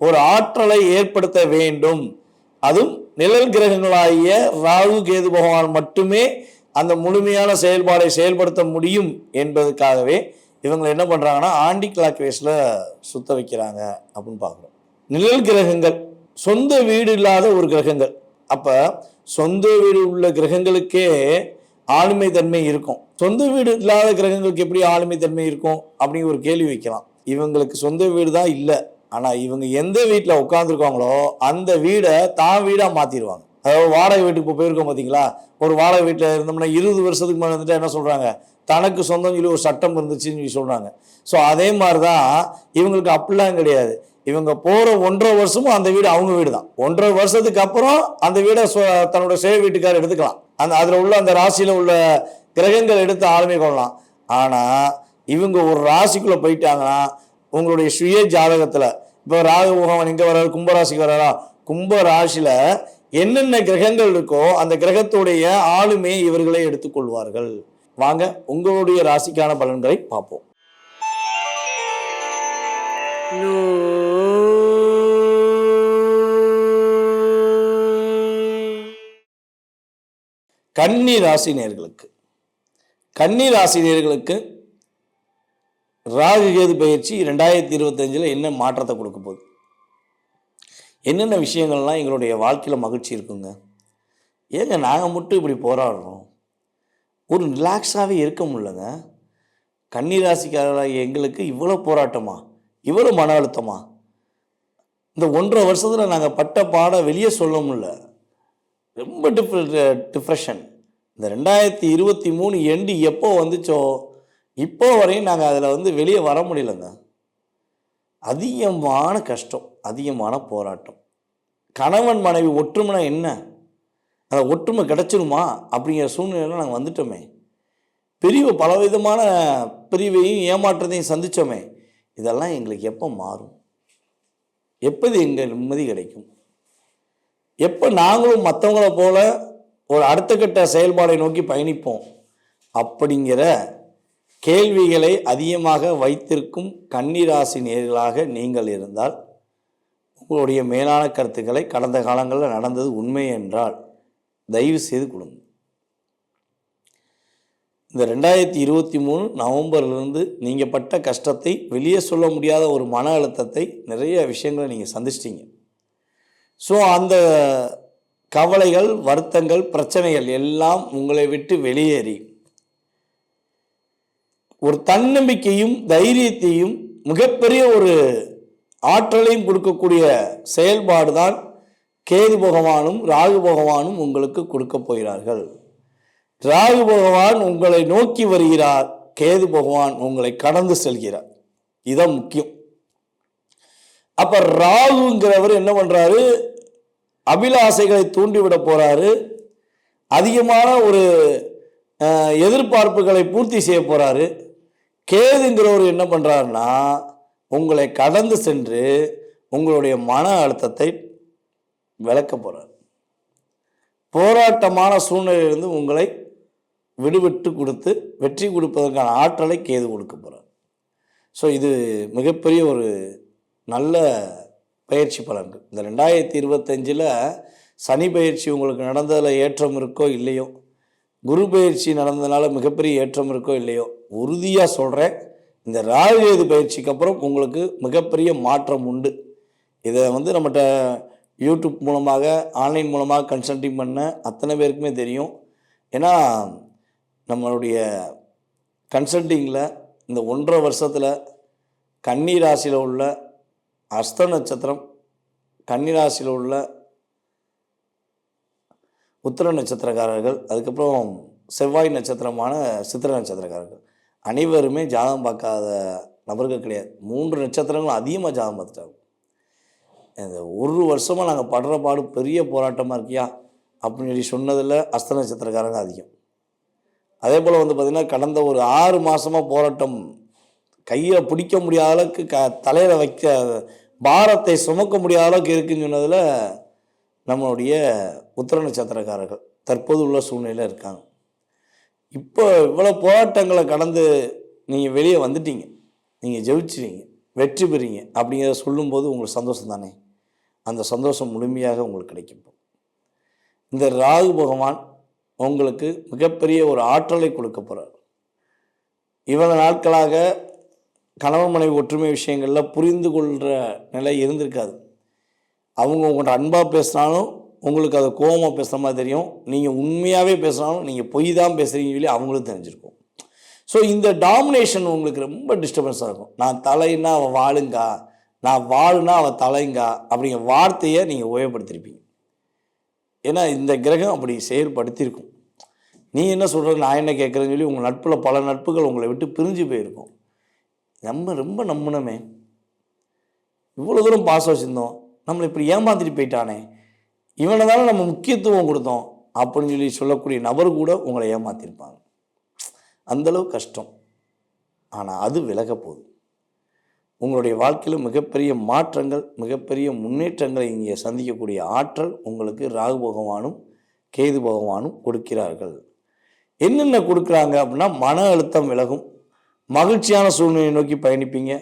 ஒரு ஆற்றலை ஏற்படுத்த வேண்டும். அதுவும் நிழல் கிரகங்களாகிய ராகு கேது பகவான் மட்டுமே அந்த முழுமையான செயல்பாடை செயல்படுத்த முடியும் என்பதற்காகவே இவங்க என்ன பண்ணுறாங்கன்னா ஆண்டி கிளாக் ரேஸில் சுத்த வைக்கிறாங்க அப்படின்னு பார்க்குறோம். நிழல் கிரகங்கள் சொந்த வீடு இல்லாத ஒரு கிரகங்கள். அப்போ சொந்த வீடு உள்ள கிரகங்களுக்கே ஆளுமை தன்மை இருக்கும். சொந்த வீடு இல்லாத கிரகங்களுக்கு எப்படி ஆளுமை தன்மை இருக்கும்? அப்படிங்கிற ஒரு கேள்வி வைக்கலாம். இவங்களுக்கு சொந்த வீடு தான் இல்லை. ஆனால் இவங்க எந்த வீட்டில் உட்காந்துருக்காங்களோ அந்த வீடை தான் வீடாக மாற்றிடுவாங்க அதாவது வாடகை வீட்டுக்கு இப்போ போயிருக்கோம் பார்த்தீங்களா ஒரு வாடகை வீட்டில் இருந்தோம்னா இருபது வருஷத்துக்கு மேலே வந்துட்டு என்ன சொல்கிறாங்க தனக்கு சொந்தம் சொல்லி ஒரு சட்டம் இருந்துச்சுன்னு சொல்லி சொல்கிறாங்க ஸோ அதே மாதிரி தான் இவங்களுக்கு அப்படிலாம் கிடையாது. இவங்க போகிற ஒன்றரை வருஷமும் அந்த வீடு அவங்க வீடு தான் ஒன்றரை வருஷத்துக்கு அப்புறம் அந்த வீடை தன்னோட சேவை வீட்டுக்காரர் எடுத்துக்கலாம். அந்த அதில் உள்ள அந்த ராசியில் உள்ள கிரகங்கள் எடுத்து ஆளுமை கொள்ளலாம். ஆனால் இவங்க ஒரு ராசிக்குள்ளே போயிட்டாங்கன்னா உங்களுடைய சுய ஜாதகத்தில் இப்போ ராகு முகமன் எங்கே வர்றாரு கும்பராசிக்கு வர்றாரா? கும்ப ராசியில் என்னென்ன கிரகங்கள் இருக்கோ அந்த கிரகத்துடைய ஆளுமே இவர்களே எடுத்துக்கொள்வார்கள். வாங்க உங்களுடைய ராசிக்கான பலன்களை பார்ப்போம். கன்னி ராசி நேர்களுக்கு. கன்னி ராசி நேர்களுக்கு ராகு கேது பயிற்சி ரெண்டாயிரத்தி இருபத்தஞ்சில் என்ன மாற்றத்தை கொடுக்க போகுது? என்னென்ன விஷயங்கள்லாம் எங்களுடைய வாழ்க்கையில் மகிழ்ச்சி இருக்குங்க? ஏங்க நாங்கள் மட்டும் இப்படி போராடுறோம். ஒரு ரிலாக்ஸாகவே இருக்க முடியலங்க. கன்னிராசிக்காரராக எங்களுக்கு இவ்வளோ போராட்டமா? இவ்வளோ மன அழுத்தமா? இந்த ஒன்றரை வருஷத்தில் நாங்கள் பட்ட பாட வெளியே சொல்ல முடியல. ரொம்ப டிஃப்ர டிப்ரெஷன் இந்த ரெண்டாயிரத்தி இருபத்தி மூணு எண்டு எப்போ வந்துச்சோ இப்போ வரையும் நாங்கள் அதில் வந்து வெளியே வர முடியலங்க. அதிகமான கஷ்டம் அதிகமான போராட்டம். கணவன் மனைவி ஒற்றுமைனா என்ன? அந்த ஒற்றுமை கிடைச்சிருமா? அப்படிங்கிற சூழ்நிலையில் நாங்கள் வந்துட்டோமே. பிரிவு பலவிதமான பிரிவையும் ஏமாற்றத்தையும் சந்தித்தோமே இதெல்லாம் எங்களுக்கு எப்போ மாறும்? எப்போது எங்கள் நிம்மதி கிடைக்கும்? எப்போ நாங்களும் மற்றவங்கள போல் ஒரு அடுத்த கட்ட செயல்பாடை நோக்கி பயணிப்போம்? அப்படிங்கிற கேள்விகளை அதிகமாக வைத்திருக்கும் கன்னிராசி நேர்களாக நீங்கள் இருந்தால் உங்களுடைய மேலான கருத்துக்களை கடந்த காலங்களில் நடந்தது உண்மை என்றால் தயவு செய்து கொடுங்க. இந்த ரெண்டாயிரத்தி இருபத்தி மூணு நவம்பர்லேருந்து நீங்கள் பட்ட கஷ்டத்தை வெளியே சொல்ல முடியாத ஒரு மன அழுத்தத்தை நிறைய விஷயங்களை நீங்கள் சந்திச்சிட்டீங்க. ஸோ அந்த கவலைகள் வருத்தங்கள் பிரச்சனைகள் எல்லாம் உங்களை விட்டு வெளியேறி ஒரு தன்னம்பிக்கையும் தைரியத்தையும் மிகப்பெரிய ஒரு ஆற்றலையும் கொடுக்கக்கூடிய செயல்பாடு தான் கேது பகவானும் ராகு பகவானும் உங்களுக்கு கொடுக்க போகிறார்கள். ராகு பகவான் உங்களை நோக்கி வருகிறார். கேது பகவான் உங்களை கடந்து செல்கிறார். இதான் முக்கியம். அப்ப ராகுங்கிறவர் என்ன பண்றாரு? அபிலாசைகளை தூண்டிவிட போறாரு. அதிகமான ஒரு எதிர்பார்ப்புகளை பூர்த்தி செய்ய போறாரு. கேதுங்கிறவர் என்ன பண்ணுறாருன்னா உங்களை கடந்து சென்று உங்களுடைய மன அழுத்தத்தை விளக்க போகிறார் போராட்டமான சூழ்நிலையிலிருந்து உங்களை விடுவிட்டு கொடுத்து வெற்றி கொடுப்பதற்கான ஆற்றலை கேது கொடுக்க போகிறார் ஸோ இது மிகப்பெரிய ஒரு நல்ல பயிற்சி பலன்கள். இந்த ரெண்டாயிரத்தி இருபத்தஞ்சில் சனி பயிற்சி உங்களுக்கு நடந்ததில் ஏற்றம் இருக்கோ இல்லையோ குரு பயிற்சி நடந்ததுனால மிகப்பெரிய ஏற்றம் இருக்கோ இல்லையோ உறுதியாக சொல்கிறேன் இந்த ராகுகேது பயிற்சிக்கு அப்புறம் உங்களுக்கு மிகப்பெரிய மாற்றம் உண்டு. இதை வந்து நம்மகிட்ட யூடியூப் மூலமாக ஆன்லைன் மூலமாக கன்சல்டிங் பண்ண அத்தனை பேருக்குமே தெரியும். ஏன்னா நம்மளுடைய கன்சல்டிங்கில் இந்த ஒன்றரை வருஷத்தில் கன்னி ராசியில் உள்ள அஸ்த நட்சத்திரம் கன்னி ராசியில் உள்ள உத்திர நட்சத்திரக்காரர்கள் அதுக்கப்புறம் செவ்வாய் நட்சத்திரமான சித்திர நட்சத்திரக்காரர்கள். அனைவருமே ஜாதகம் பார்க்காத நபர்கள் கிடையாது. மூன்று நட்சத்திரங்களும் அதிகமாக ஜாதகம் பார்த்துட்டாங்க. இந்த ஒரு வருஷமாக நாங்கள் படுற பாடு பெரிய போராட்டமாக இருக்கியா? அப்படின்னு சொல்லி சொன்னதில் அஸ்த நட்சத்திரக்காரங்க அதிகம். அதே போல் வந்து பார்த்திங்கன்னா கடந்த ஒரு ஆறு மாதமாக போராட்டம் கையில் பிடிக்க முடியாத அளவுக்கு க தலையில் வைக்க பாரத்தை சுமக்க முடியாத அளவுக்கு இருக்குன்னு சொன்னதில் நம்மளுடைய உத்தர நட்சத்திரக்காரர்கள் தற்போது உள்ள சூழ்நிலையில் இருக்காங்க. இப்போ இவ்வளோ போராட்டங்களை கடந்து நீங்கள் வெளியே வந்துட்டீங்க. நீங்கள் ஜெயிச்சிட்டீங்க. வெற்றி பெறீங்க அப்படிங்கிறத சொல்லும்போது உங்களுக்கு சந்தோஷம் தானே? அந்த சந்தோஷம் முழுமையாக உங்களுக்கு கிடைக்கும் இந்த ராகு பகவான் உங்களுக்கு மிகப்பெரிய ஒரு ஆற்றலை கொடுக்க போகிறார் இவ்வளவு நாட்களாக கணவன் மனைவி ஒற்றுமை விஷயங்களில் புரிந்து கொள்கிற நிலை இருந்திருக்காது. அவங்க உங்கள்கிட்ட அன்பாக பேசினாலும் உங்களுக்கு அது கோபமாக பேசுகிற மாதிரி தெரியும். நீங்கள் உண்மையாகவே பேசினாலும் நீங்கள் பொய் தான் பேசுகிறீங்கன்னு சொல்லி அவங்களும் தெரிஞ்சிருக்கும். ஸோ இந்த டாமினேஷன் உங்களுக்கு ரொம்ப டிஸ்டர்பன்ஸாக இருக்கும். நான் தலைன்னா அவள் வாழுங்கா நான் வாழுனா அவள் தலைங்கா அப்படிங்கிற வார்த்தையை நீங்கள் உபயோகப்படுத்திருப்பீங்க. ஏன்னா இந்த கிரகம் அப்படி செயல்படுத்தியிருக்கும். நீ என்ன சொல்கிறது நான் என்ன கேட்குறேன்னு சொல்லி உங்கள் நட்பில் பல நட்புகள் உங்களை விட்டு பிரிஞ்சு போயிருக்கும். நம்ம ரொம்ப நம்பினமே. இவ்வளோ தூரம் பாசம் வச்சுருந்தோம். நம்மளை இப்படி ஏமாந்துட்டு போயிட்டானே. இவனை தானே நம்ம முக்கியத்துவம் கொடுத்தோம் அப்படின்னு சொல்லி சொல்லக்கூடிய நபர் கூட உங்களை ஏமாத்திருப்பாங்க. அந்தளவு கஷ்டம். ஆனால் அது விலக போகுது. உங்களுடைய வாழ்க்கையில் மிகப்பெரிய மாற்றங்கள் மிகப்பெரிய முன்னேற்றங்களை இங்கே சந்திக்கக்கூடிய ஆற்றல் உங்களுக்கு ராகு பகவானும் கேது பகவானும் கொடுக்கிறார்கள். என்னென்ன கொடுக்குறாங்க அப்படின்னா மன அழுத்தம் விலகும். மகிழ்ச்சியான சூழ்நிலையை நோக்கி பயணிப்பீங்க.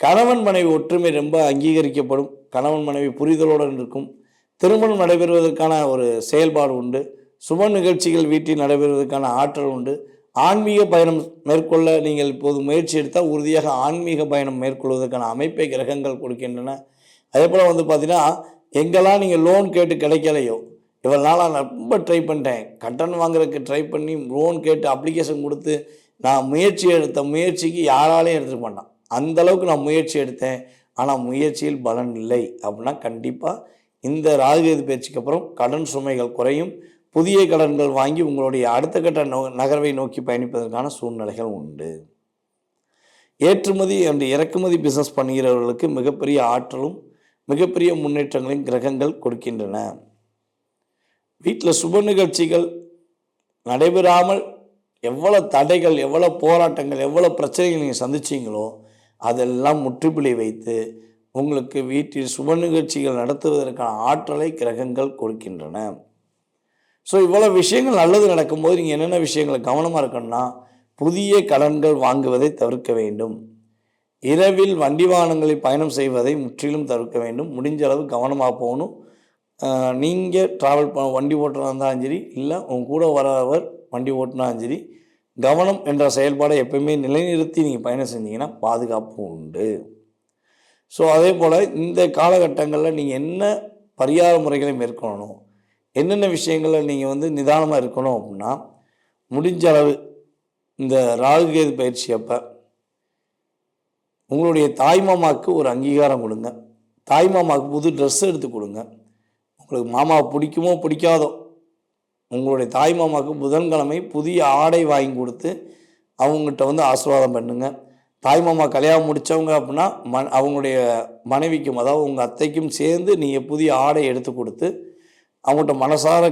கணவன் மனைவி ஒற்றுமை ரொம்ப அங்கீகரிக்கப்படும். கணவன் மனைவி புரிதலுடன் இருக்கும் திருமணம் நடைபெறுவதற்கான ஒரு செயல்பாடு உண்டு. சுப நிகழ்ச்சிகள் வீட்டில் நடைபெறுவதற்கான ஆற்றல் உண்டு. ஆன்மீக பயணம் மேற்கொள்ள நீங்கள் இப்போது முயற்சி எடுத்தால் உறுதியாக ஆன்மீக பயணம் மேற்கொள்வதற்கான அமைப்பை கிரகங்கள் கொடுக்கின்றன. அதே போல் வந்து பார்த்தீங்கன்னா எங்கெல்லாம் நீங்கள் லோன் கேட்டு கிடைக்கலையோ இவ்வளோ நாளாக நான் ரொம்ப ட்ரை பண்ணிட்டேன். கடன் வாங்குறதுக்கு ட்ரை பண்ணி லோன் கேட்டு அப்ளிகேஷன் கொடுத்து நான் முயற்சி எடுத்த முயற்சிக்கு யாராலையும் எடுத்துகிட்டு மாட்டான் அந்த அளவுக்கு நான் முயற்சி எடுத்தேன். ஆனால் முயற்சியில் பலன் இல்லை. அப்படின்னா கண்டிப்பாக இந்த ராகுகேது பேச்சுக்கு அப்புறம் கடன் சுமைகள் குறையும். புதிய கடன்கள் வாங்கி உங்களுடைய அடுத்த கட்ட நோ நகர்வை நோக்கி பயணிப்பதற்கான சூழ்நிலைகள் உண்டு. ஏற்றுமதி அண்ட் இறக்குமதி பிஸ்னஸ் பண்ணுகிறவர்களுக்கு மிகப்பெரிய ஆற்றலும் மிகப்பெரிய முன்னேற்றங்களையும் கிரகங்கள் கொடுக்கின்றன. வீட்டில் சுப நிகழ்ச்சிகள் நடைபெறாமல் எவ்வளோ தடைகள் எவ்வளோ போராட்டங்கள் எவ்வளோ பிரச்சனைகள் நீங்கள் சந்திச்சீங்களோ அதெல்லாம் முற்றுப்புள்ளி வைத்து உங்களுக்கு வீட்டில் சுப நிகழ்ச்சிகள் நடத்துவதற்கான ஆற்றலை கிரகங்கள் கொடுக்கின்றன. ஸோ இவ்வளோ விஷயங்கள் நல்லது நடக்கும்போது நீங்கள் என்னென்ன விஷயங்களை கவனமாக இருக்கணும்னா புதிய கடன்கள் வாங்குவதை தவிர்க்க வேண்டும். இரவில் வண்டி வாகனங்களில் பயணம் செய்வதை முற்றிலும் தவிர்க்க வேண்டும். முடிஞ்ச அளவு கவனமாக போகணும். நீங்கள் ட்ராவல் ப வண்டி ஓட்டுறதா இருந்தாலும் சரி இல்லை உங்கள் கூட வரவர் வண்டி ஓட்டினாலும் சரி கவனம் என்ற செயல்பாடை எப்பயுமே நிலைநிறுத்தி நீங்கள் பயணம் செஞ்சீங்கன்னா பாதுகாப்பு உண்டு. ஸோ அதே போல் இந்த காலகட்டங்களில் நீங்கள் என்ன பரிகார முறைகளை மேற்கொள்ளணும்? என்னென்ன விஷயங்களில் நீங்கள் வந்து நிதானமாக இருக்கணும் அப்படின்னா முடிஞ்ச அளவு இந்த ராகுகேது பயிற்சி அப்போ உங்களுடைய தாய்மாமாவுக்கு ஒரு அங்கீகாரம் கொடுங்க. தாய்மாமாவுக்கு புது ட்ரெஸ் எடுத்து கொடுங்க. உங்களுக்கு மாமாவை பிடிக்குமோ பிடிக்காதோ உங்களுடைய தாய்மாமாவுக்கு புதன்கிழமை புதிய ஆடை வாங்கி கொடுத்து அவங்ககிட்ட வந்து ஆசீர்வாதம் பண்ணுங்க. தாய்மாமா கல்யாணம் முடித்தவங்க அப்படின்னா ம அவங்களுடைய மனைவிக்கும் அதாவது உங்கள் அத்தைக்கும் சேர்ந்து நீங்கள் புதிய ஆடை எடுத்து கொடுத்து அவங்கள்ட்ட மனசார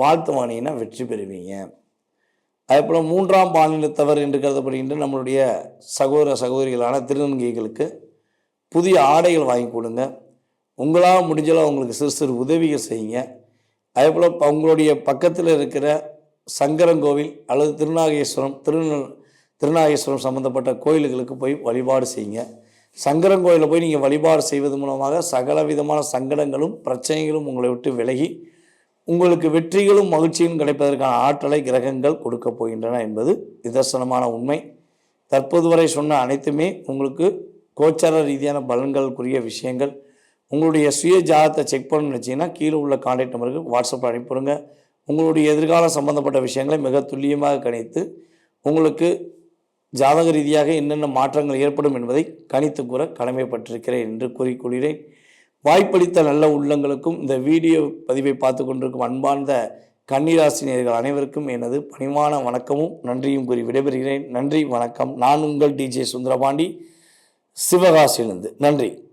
வாழ்த்து வாங்கினீங்கன்னா வெற்றி பெறுவீங்க. அதேபோல் மூன்றாம் பாலினத்தவர் என்று கருதப்படுகின்ற நம்மளுடைய சகோதர சகோதரிகளான திருநங்கைகளுக்கு புதிய ஆடைகள் வாங்கி கொடுங்க. உங்களால் முடிஞ்சளவு அவங்களுக்கு சிறு சிறு உதவிகள் செய்யுங்க. அதேபோல் இப்போ உங்களுடைய பக்கத்தில் இருக்கிற சங்கரங்கோவில் அல்லது திருநாகேஸ்வரம் திரு திருநாகேஸ்வரம் சம்மந்தப்பட்ட கோயில்களுக்கு போய் வழிபாடு செய்யுங்க. சங்கரங்கோயிலில் போய் நீங்கள் வழிபாடு செய்வது மூலமாக சகல விதமான சங்கடங்களும் பிரச்சனைகளும் உங்களை விட்டு விலகி உங்களுக்கு வெற்றிகளும் மகிழ்ச்சியும் கிடைப்பதற்கான ஆற்றலை கிரகங்கள் கொடுக்க போகின்றன என்பது நிதர்சனமான உண்மை. தற்போது வரை சொன்ன அனைத்துமே உங்களுக்கு கோச்சார ரீதியான பலன்களுக்குரிய விஷயங்கள். உங்களுடைய சுய ஜாதத்தை செக் பண்ணணும்னு நினச்சிங்கன்னா கீழே உள்ள கான்டாக்ட் நம்பருக்கு வாட்ஸ்அப்பில் அனுப்பிவிடுங்க. உங்களுடைய எதிர்காலம் சம்பந்தப்பட்ட விஷயங்களை மிக துல்லியமாக கணித்து உங்களுக்கு ஜாதக ரீதியாக என்னென்ன மாற்றங்கள் ஏற்படும் என்பதை கணித்து கூற கடமைப்பட்டிருக்கிறேன் என்று கூறிக்கொள்கிறேன். வாய்ப்பளித்த நல்ல உள்ளங்களுக்கும் இந்த வீடியோ பதிவை பார்த்து கொண்டிருக்கும் அன்பார்ந்த கன்னிராசினியர்கள் அனைவருக்கும் எனது பணிவான வணக்கமும் நன்றியும் கூறி விடைபெறுகிறேன். நன்றி வணக்கம். நான் உங்கள் டிஜே சுந்தரபாண்டி. சிவகாசியிலிருந்து. நன்றி.